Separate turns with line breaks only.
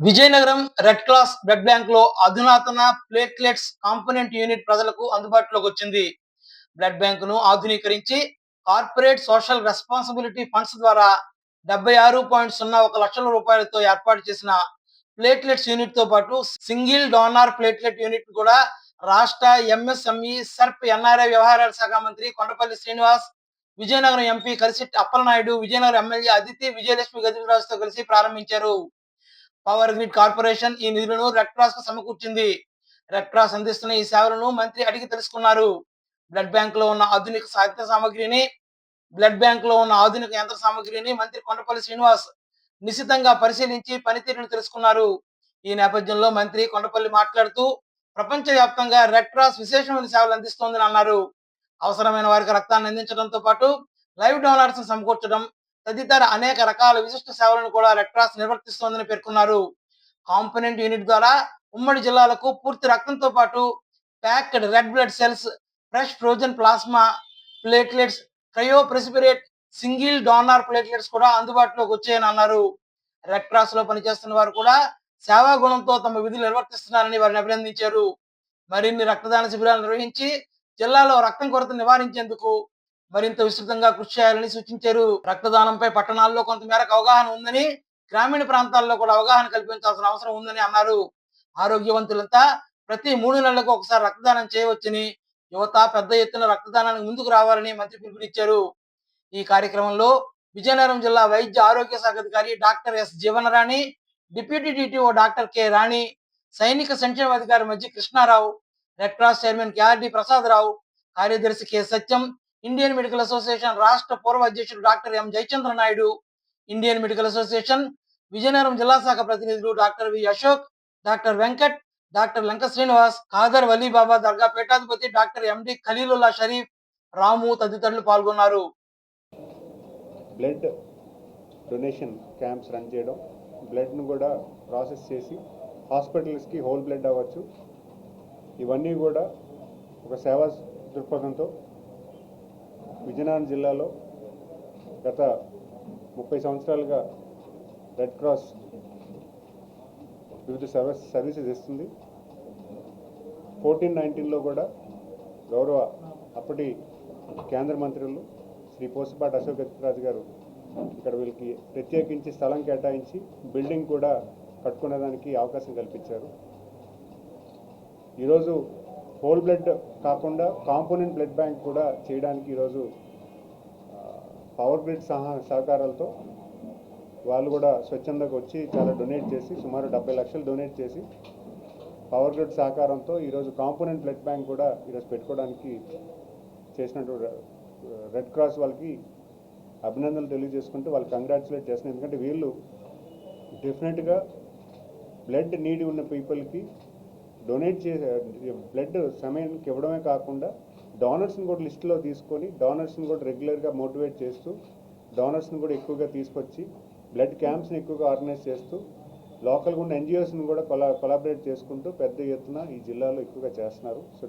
Vizianagaram red cross blood బ్యాంక్లో అధునాతన platelets component unit ప్రజలకు అందుబాటులోకి వచ్చింది. బ్లడ్ బ్యాంక్ను ఆధునీకరించి కార్పొరేట్ సోషల్ రెస్పాన్సిబిలిటీ ఫండ్స్ ద్వారా డెబ్బై ఆరు పాయింట్ సున్నా ఒక లక్షల రూపాయలతో ఏర్పాటు చేసిన ప్లేట్లెట్స్ యూనిట్తో పాటు సింగిల్ డోనార్ ప్లేట్లెట్ యూనిట్ కూడా రాష్ట్ర ఎంఎస్ఎంఈ సర్ప్ ఎన్ఆర్ఐ వ్యవహారాల శాఖ మంత్రి కొండపల్లి శ్రీనివాస్ విజయనగరం ఎంపీ కలిసి అప్పలనాయుడు విజయనగరం ఎమ్మెల్యే అదితి విజయలక్ష్మి గజరాజుతో కలిసి ప్రారంభించారు. పవర్ గ్రిడ్ కార్పొరేషన్ ఈ నిధులను రెడ్ క్రాస్కు సమకూర్చింది. రెడ్ క్రాస్ అందిస్తున్న ఈ సేవలను మంత్రి అడిగి తెలుసుకున్నారు. బ్లడ్ బ్యాంక్లో ఉన్న ఆధునిక సాహిత్య సామగ్రిని బ్లడ్ బ్యాంక్లో ఉన్న ఆధునిక యంత్ర సామగ్రిని మంత్రి కొండపల్లి శ్రీనివాస్ నిశితంగా పరిశీలించి పనితీరును తెలుసుకున్నారు. ఈ నేపథ్యంలో మంత్రి కొండపల్లి మాట్లాడుతూ ప్రపంచ వ్యాప్తంగా రెడ్ క్రాస్ విశేషమైన సేవలు అందిస్తోందని అన్నారు. అవసరమైన వారికి రక్తాన్ని అందించడంతో పాటు లైవ్ డోనర్స్ సమకూర్చడం తదితర అనేక రకాల విశిష్ట సేవలను కూడా రెడ్ క్రాస్ నిర్వర్తిస్తోందని పేర్కొన్నారు. కాంపోనెంట్ యూనిట్ ద్వారా ఉమ్మడి జిల్లాలకు పూర్తి రక్తంతో పాటు packed red blood cells fresh frozen plasma platelets cryoprecipitate single donor platelets కూడా అందుబాటులోకి వచ్చాయని అన్నారు. రెడ్ క్రాస్లో పనిచేస్తున్న వారు కూడా సేవా గుణంతో తమ విధులు నిర్వర్తిస్తున్నారని వారిని అభినందించారు. మరిన్ని రక్తదాన శిబిరాలు నిర్వహించి జిల్లాలో రక్తం కొరత నివారించేందుకు మరింత విస్తృతంగా కృషి చేయాలని సూచించారు. రక్తదానంపై పట్టణాల్లో కొంతమేరకు అవగాహన ఉందని గ్రామీణ ప్రాంతాల్లో కూడా అవగాహన కల్పించాల్సిన అవసరం ఉందని అన్నారు. ఆరోగ్యవంతులంతా ప్రతి మూడు నెలలకు ఒకసారి రక్తదానం చేయవచ్చని యువత పెద్ద ఎత్తున రక్తదానానికి ముందుకు రావాలని మంత్రి పిలుపునిచ్చారు. ఈ కార్యక్రమంలో విజయనగరం జిల్లా వైద్య ఆరోగ్య శాఖ అధికారి doctor S Jeevanarani deputy DTO doctor K Rani సైనిక సంక్షేమ అధికారి మధ్య Krishnarao red cross chairman KRD Prasadarao కార్యదర్శి K Satyam Indian medical association రాష్ట్ర పూర్వ అధ్యక్షుడు డాక్టర్ ఎం జయచంద్ర నాయుడు ఇండియన్ మెడికల్ అసోసియేషన్ విజయనగరం జిల్లా శాఖ ప్రతినిధులు doctor V Ashok doctor Venkat doctor Lanka Srinivas Khader Valibaba దర్గా పీఠాధిపతి డాక్టర్ ఎండి ఖలీలుల్లా షరీఫ్ రాము తదితరులు పాల్గొన్నారు.
బ్లడ్ డొనేషన్ క్యాంప్స్ రన్ చేయడం బ్లడ్ను కూడా ప్రాసెస్ చేసి హాస్పిటల్స్కి హోల్ బ్లడ్ అవ్వచ్చు. ఇవన్నీ కూడా ఒక సేవా దృక్పథంతో విజయనగరం జిల్లాలో గత ముప్పై సంవత్సరాలుగా రెడ్ క్రాస్ వివిధ సర్వీస్ సర్వీసెస్ ఇస్తుంది ఫోర్టీన్ నైన్టీన్లో కూడా గౌరవ అప్పటి కేంద్ర మంత్రులు శ్రీ పోసపాటి అశోక్ గజపతిరాజు గారు ఇక్కడ వీళ్ళకి ప్రత్యేకించి స్థలం కేటాయించి బిల్డింగ్ కూడా కట్టుకునేదానికి అవకాశం కల్పించారు. ఈరోజు హోల్ బ్లడ్ కాకుండా కాంపోనెంట్ బ్లడ్ బ్యాంక్ కూడా చేయడానికి ఈరోజు పవర్ గ్రిడ్ సహా సహకారాలతో వాళ్ళు కూడా స్వచ్ఛందకు వచ్చి చాలా డొనేట్ చేసి సుమారు డెబ్బై లక్షలు డొనేట్ చేసి పవర్ గ్రిడ్ సహకారంతో ఈరోజు కాంపోనెంట్ బ్లడ్ బ్యాంక్ కూడా ఈరోజు పెట్టుకోవడానికి చేసినట్టు రెడ్ క్రాస్ వాళ్ళకి అభినందనలు తెలియజేసుకుంటూ వాళ్ళు కంగ్రాచులేట్ చేస్తున్నారు. ఎందుకంటే వీళ్ళు డెఫినెట్గా బ్లడ్ నీడ్ ఉన్న పీపుల్కి డొనేట్ చేసే బ్లడ్ సమయానికి ఇవ్వడమే కాకుండా డోనర్స్ని కూడా లిస్టులో తీసుకొని డోనర్స్ని కూడా రెగ్యులర్గా మోటివేట్ చేస్తూ డోనర్స్ని కూడా ఎక్కువగా తీసుకొచ్చి బ్లడ్ క్యాంప్స్ని ఎక్కువగా ఆర్గనైజ్ చేస్తూ లోకల్గా ఉన్న ఎన్జిఓస్ని కూడా కొలా కొలాబరేట్ చేసుకుంటూ పెద్ద ఎత్తున ఈ జిల్లాలో ఎక్కువగా చేస్తున్నారు. సో